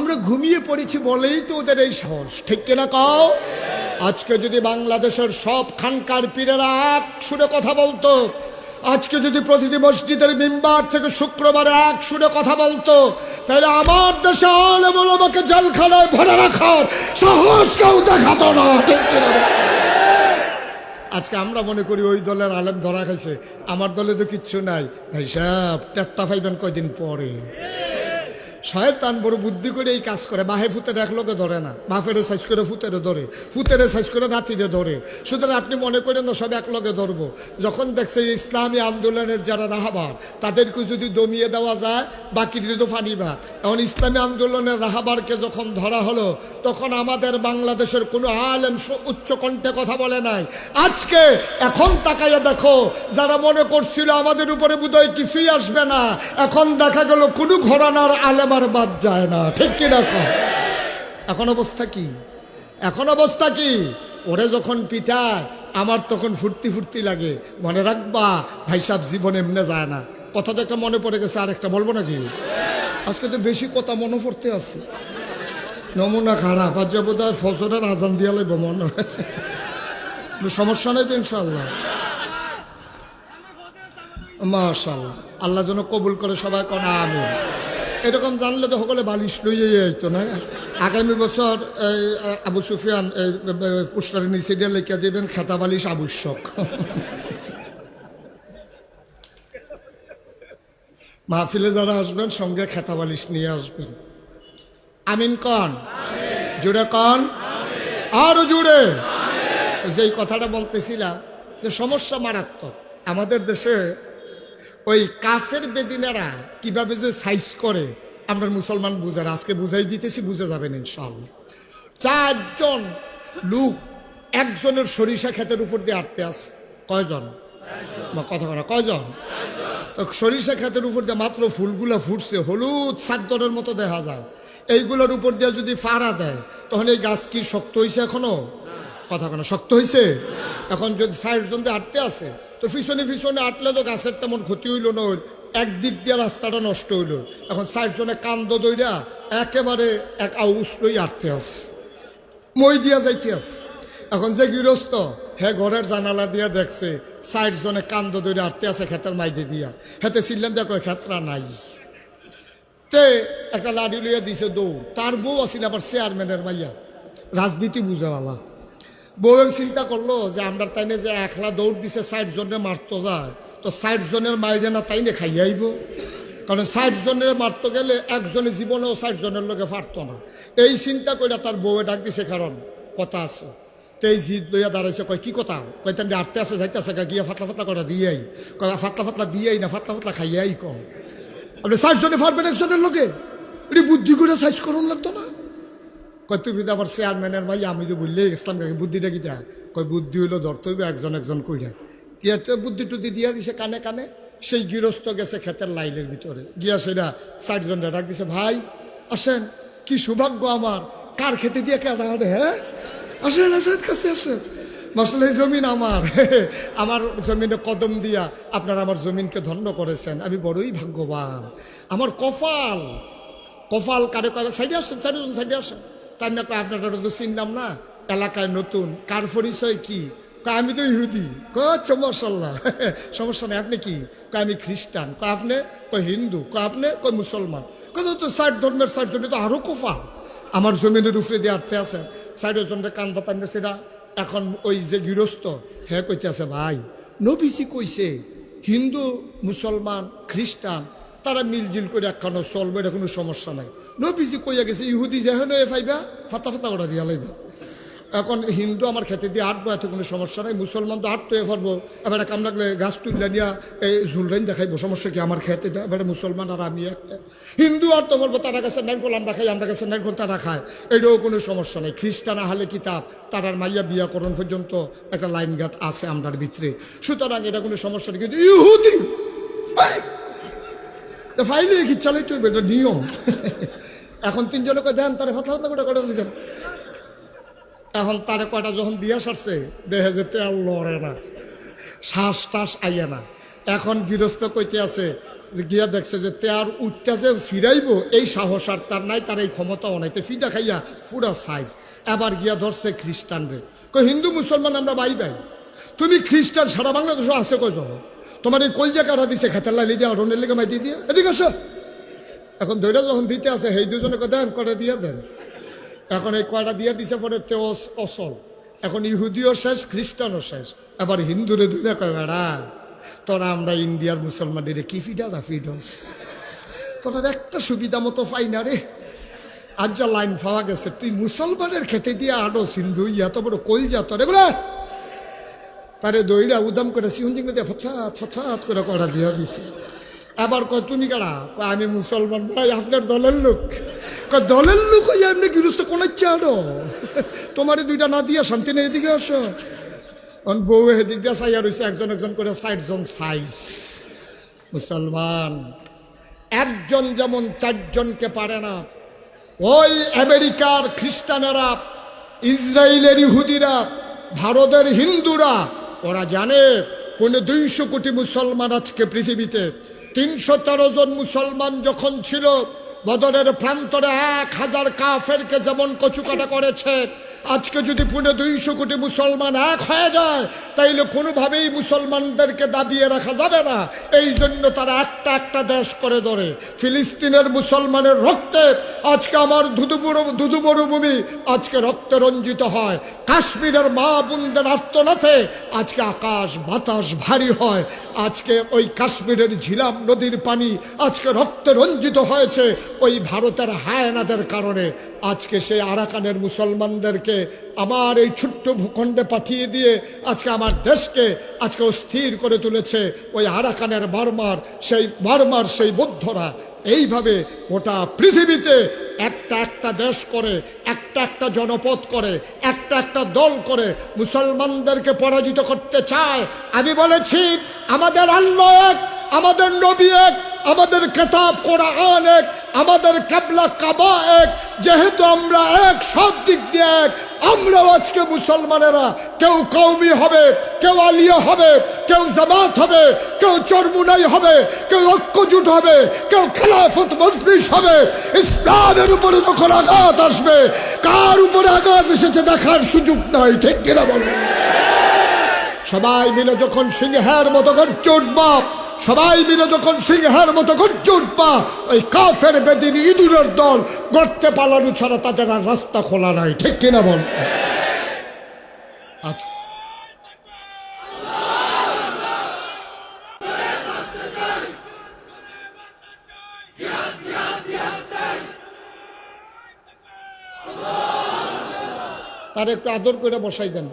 আমরা ঘুমিয়ে পড়েছি বলেই তো ওদের এই সাহস। ঠিক কিনা কও? আজকে যদি বাংলাদেশের সব খানকার পীরেরা এক সুরে কথা বলতো, আজকে যদি প্রতিটি মসজিদের মেম্বার থেকে শুক্রবার এক সুরে কথা বলতো, তাহলে আমার দেশে আলেম আমাকে জেলখানায় ভরে রাখার সাহস কেউ দেখাতো না আজকে আমরা মনে করি ওই দলের আলেম ধরা খাইছে, আমার দলে তো কিচ্ছু নাই। ভাই সাহেব, টেট্টা পাইবেন কয়দিন পরে? শয়তান বড় বুদ্ধি করে এই কাজ করে। বাহে ফুতের এক লোকে ধরে না, বাপেরে সাইজ করে ফুতেরে ধরে, ফুতেরে সাইজ করে নাতিরে ধরে। সুতরাং আপনি মনে করেন না, সব এক লগে ধরবো। যখন দেখছে ইসলামী আন্দোলনের যারা রাহাবার, তাদেরকে যদি দমিয়ে দেওয়া যায়, বাকির তো ফানিবা এখন ইসলামী আন্দোলনের রাহাবারকে যখন ধরা হলো, তখন আমাদের বাংলাদেশের কোনো আলেম উচ্চ কণ্ঠে কথা বলে নাই। আজকে এখন তাকাইয়া দেখো, যারা মনে করছিল আমাদের উপরে বোধহয় কিছুই আসবে না, এখন দেখা গেল কোনো ঘরানার আলেম আর বাদ যায় না, ঠিক কি দেখো এখন অবস্থা কি? এখন অবস্থা কি? ওরে যখন পিটায়, আমার তখন ফুর্তি ফুর্তি লাগে। মনে রাখবা, ভাই সাহেব জীবন এমনে যায় না। কথা তো একটা মনে পড়ে গেছে, আরেকটা বলব নাকি? আজকে তো বেশি কথা মনে পড়তে আছে। নমুনা খারাপ, আজ বোধ হয় ফজরের আজান দিয়া লাগব মনে। সমস্যা নেই তো ইনশাল্লাহ মাশাল্লাহ আল্লাহ যেন কবুল করে সবাই কোন আমি এরকম জানলে তো সকলে বালিশ লইয়ে আইতো না। আগামী বছর এই আবু সুফিয়ান এই পোস্টারে নিচে দিয়ে লেখা দেবেন, খেতা বালিশ আবশ্যক। মাহফিলে যারা আসবেন, সঙ্গে খেতা বালিশ নিয়ে আসবেন। আমিন কন? জুড়ে কন? আরও জুড়ে যেই কথাটা বলতেছিলাম যে সমস্যা মারাত্মক। আমাদের দেশে ওই কাফের বেদিনারা কীভাবে যে সাইজ করে আমরা মুসলমান বুঝার আজকে বুঝাই দিতেছি বুঝে যাবেন ইনশাআল্লাহ। চারজন লোক একজনের সরিষা ক্ষেতের উপর দিয়ে আটতে আছে কয়জন? কথা বলা কয়জন? সরিষা ক্ষেতের উপর দিয়ে মাত্র ফুলগুলো ফুটছে হলুদ সাদ্দরের মতো দেখা যায়। এইগুলোর উপর দিয়ে যদি ফাড়া দেয় তখন এই গাছ কি শক্ত হয়েছে এখনও? কথা কেন শক্ত হয়েছে এখন যদি সাইড জনতে আটতে আছে, তো পিছনে পিছনে আটলে তো গাছের তেমন ক্ষতি হইল না। একদিক দিয়ে রাস্তাটা নষ্ট হইল। এখন সাইড জনে কান্দ দইরা একেবারে এক আউস লই আটতে আছে, মই দিয়া যাইতে আছে। এখন যে গৃহস্থ, হে ঘরের জানালা দিয়া দেখছে সাইড জনে কান্দ দইরা আটতে আছে খেতের মাইদে দিয়া। হেতে ছিলাম দেখো খেতরা নাই। তে একটা লাডি লইয়া দিছে দৌড়, তার বউ আছিল আবার চেয়ারম্যানের মাইয়া। রাজনীতি বুঝাওয়ালা বউ চিন্তা করল যে আমরা তাইনে যে একলা দৌড় দিছে, ষাট জনের মারতো যায়। তো ষাট জনের মাইরে না তাইনে খাইয়ে আইব? কারণ ষাট জনের মারতে গেলে একজনে জীবনেও ষাট জনের লোকে পারতো না। এই চিন্তা করে তার বউয়ে ডাক দিছে, কারণ কথা আছে। তো এই জিদ লইয়া দাঁড়াইছে, কয়, কি কথা? কয় তাই আটতে আছে, যাইতে আছে গিয়া ফাতলা ফাতলা করে দিয়েই কয় ফাতলা ফাতলা দিয়েই না, ফাতলা ফাতলা খাইয়াই কয় আপনি ষাট জনে পারবেন একজনের লোকে? এটি বুদ্ধি করে সাইজ করুন লাগতো না? কয়, তুমি তো আবার চেয়ারম্যানের ভাই, আমি তো বললে ইসলাম কাকে বুদ্ধিটা কি দেয় কয়, বুদ্ধি হইল ধরতে হইবে একজন একজন কইরা। ইয়াতে বুদ্ধি টুদ্ধি দিয়া দিছে কানে কানে, সেই গৃহস্থ গেছে ক্ষেতের লাইনের ভিতরে। গিয়া সেটা ষাটজনটা ডাক দিছে, ভাই, আসেন, কি সৌভাগ্য আমার। কার খেতে দিয়ে কেনা হবে হ্যাঁ? আসেন আসেন, কাছে আসেন। মশলা জমিন আমার। আমার জমিনে কদম দিয়া আপনারা আমার জমিনকে ধন্য করেছেন। আমি বড়ই ভাগ্যবান। আমার কপাল কপাল কারে কবে সাইডে আসেন সাইডে আসেন সাইডে আসেন। তার না কয়, আপনারা তো চিনলাম না। এলাকায় নতুন। কার পরিচয় কি? আমি তো ইহুদি। কচ্ছ মশাল্লাহ সমস্যা নেই, আপনি কি? কয়, আমি খ্রিস্টান। কয়, আপনি? কয়, হিন্দু। কয়, আপনি? কয়, মুসলমান। কত তো ষাট ধর্মের ষাট জনে তো আরও কোফা। আমার জমিনের উপরে দিয়ে আটতে আছে। ষাট জনের কান্দা টান্দা সেটা এখন ওই যে গৃহস্থ, হে কইতে আছে, ভাই, নবীজি কইছে, হিন্দু, মুসলমান, খ্রিস্টান, তারা মিলজিল করে একখানো চলবে, এটা কোনো সমস্যা নাই। নবীজি কইয়া গেছে, ইহুদি যেহেন এ পাইবা ফাতা ফাতা করে দিয়া লাইবা। এখন হিন্দু আমার খেতে দিয়ে আটবো এত কোনো সমস্যা নাই। মুসলমান তো আটতো এ পারব। এবার কাম লাগলে গাছ তুললে নিয়া এই ঝুলরাইন দেখাইবো, সমস্যা কি? আমার খেতে এবারে মুসলমান আর আমি একটা। হিন্দু তো বলব, তারা কাছে নারকল আমরা খাই, আমরা কাছে নারকল তারা খায়। এটাও কোনো সমস্যা নেই। খ্রিস্টান আহলে কিতাব, তারার মাইয়া বিয়াকরণ পর্যন্ত একটা লাইন গাট আছে আমরার ভিতরে। সুতরাং এটা কোনো সমস্যা নেই। কিন্তু ইহুদি ফাইলে কি চালাই তুই এটা নিয়ম। এখন তিনজনকে দেন, তারা করে করে দিতেন? এখন তারে কয়টা যখন দিয়া সারছে, দেহে যে তেল লড়ে না, শ্বাস টাস আইয়া না। এখন গৃহস্থ কইতে আছে, গিয়া দেখছে যে তেয়ার আর উঠতেছে ফিরাইব, এই সাহস আর তার নাই, তার এই ক্ষমতা অনাইতে ফিটা খাইয়া পুরা সাইজ। এবার গিয়া ধরছে খ্রিস্টান রে। কই হিন্দু, মুসলমান, আমরা বাই বাই তুমি খ্রিস্টান, সারা বাংলাদেশে আছে কই তোমার এই কলজা কারা দিছে, খেতার লাইলি দিয়া অরণের লেগে মাই দিয়ে দিয়ে। এদিকে আসো। এখন ধৈর্য যখন দিতে আছে, সেই দুজনে দেন করে দিয়ে দেন? এখন এই কয়টা দিয়ে দিছে পরে তে অস- অসল। এখন ইহুদিও শেষ, খ্রিস্টানও শেষ। এবার হিন্দুরে দুইটা কয়, বেড়া, তোরা আমরা ইন্ডিয়ার মুসলমানের কি ফিডারা ফিডস তোরা একটা সুবিধা মতো পাই না রে। আজ যা লাইন পাওয়া গেছে, তুই মুসলমানের খেতে দিয়ে আডো সিন্ধু ইয়া তো বড় কইল যা তোর, এগুলা তারে দইরা উদাম করে সিহুঞ্জিং দিয়ে ফথাত ফথাত করে করা দিয়া দিছে। আবার কারা? কয়, আমি মুসলমান ভাই, আপনার দলের লোক। দলের লোক হইয়া এমনি গৃহস্থ কোন আরও? তোমার দুইটা না দিয়া শান্তি নেই, এদিকে আসো। অন বউ এদিক দিয়ে চাইয়া রয়েছে একজন একজন করে ষাট জন সাইজ মুসলমান। একজন যেমন চারজনকে পারে না, ওই আমেরিকার খ্রিস্টানেরা ইসরায়েলের ইহুদিরা, ভারতের হিন্দুরা, ওরা জানে পৌনে দুইশো কোটি মুসলমান আজকে পৃথিবীতে। তিনশো তেরো জন মুসলমান যখন ছিল বদরের প্রান্তরে এক হাজার কাফেরকে যেমন কচুকাটা করেছে আজকে যদি পুনে দুইশো কোটি মুসলমান এক হয়ে যায়, তাইলে কোনোভাবেই মুসলমানদেরকে দাবিয়ে রাখা যাবে না। এই জন্য তারা একটা একটা দেশ করে ধরে। ফিলিস্তিনের মুসলমানের রক্তে আজকে আমার ধুধু ধুধু মরুভূমি আজকে রক্তে রঞ্জিত হয়। কাশ্মীরের মা বোনদের আত্মনাথে আজকে আকাশ বাতাস ভারী হয়। আজকে ওই কাশ্মীরের ঝিলাম নদীর পানি আজকে রক্তে রঞ্জিত হয়েছে ওই ভারতের হায়নাদের কারণে। আজকে সেই আরাকানের মুসলমানদেরকে আমার এই ছোট্ট ভূখণ্ডে পাঠিয়ে দিয়ে আজকে আমার দেশকে আজকে অস্থির করে তুলেছে ওই আরাকানের বার্মার, সেই বার্মার, সেই বৌদ্ধরা। এইভাবে গোটা পৃথিবীতে একটা একটা দেশ করে, একটা একটা জনপদ করে, একটা একটা দল করে মুসলমানদেরকে পরাজিত করতে চায়। আমি বলেছি, আমাদের আল্লাহ এক, আমাদের নবী এক আমাদের কেতাব, কোরআন এক, আমাদের কাবলা কাবা এক, যেহেতু আমরা এক, সব দিক দিয়ে এক, আমরাও আজকে মুসলমানেরা, কেউ কৌমি হবে, কেউ আলিয়া হবে, কেউ জামাত হবে, কেউ চরমুনাই হবে, কেউ ঐক্যজুট হবে, কেউ খেলাফত মজলিস হবে, ইসলামের উপরে যখন আঘাত আসবে, কার উপরে আঘাত এসেছে দেখার সুযোগ নাই, ঠিক কিনা বলো? সবাই মিলে যখন সিংহের মতো গর্জ উঠবা সবাই মিলে যখন সিংহের মতো গর্জ উঠবা, ওই কাফের বেদিন ইঁদুরের দল গড়তে পালানো ছাড়া তাদের আর রাস্তা খোলা নাই। ঠিক কিনা বল? আচ্ছা। তার একটু আদর করে বসাই দেন।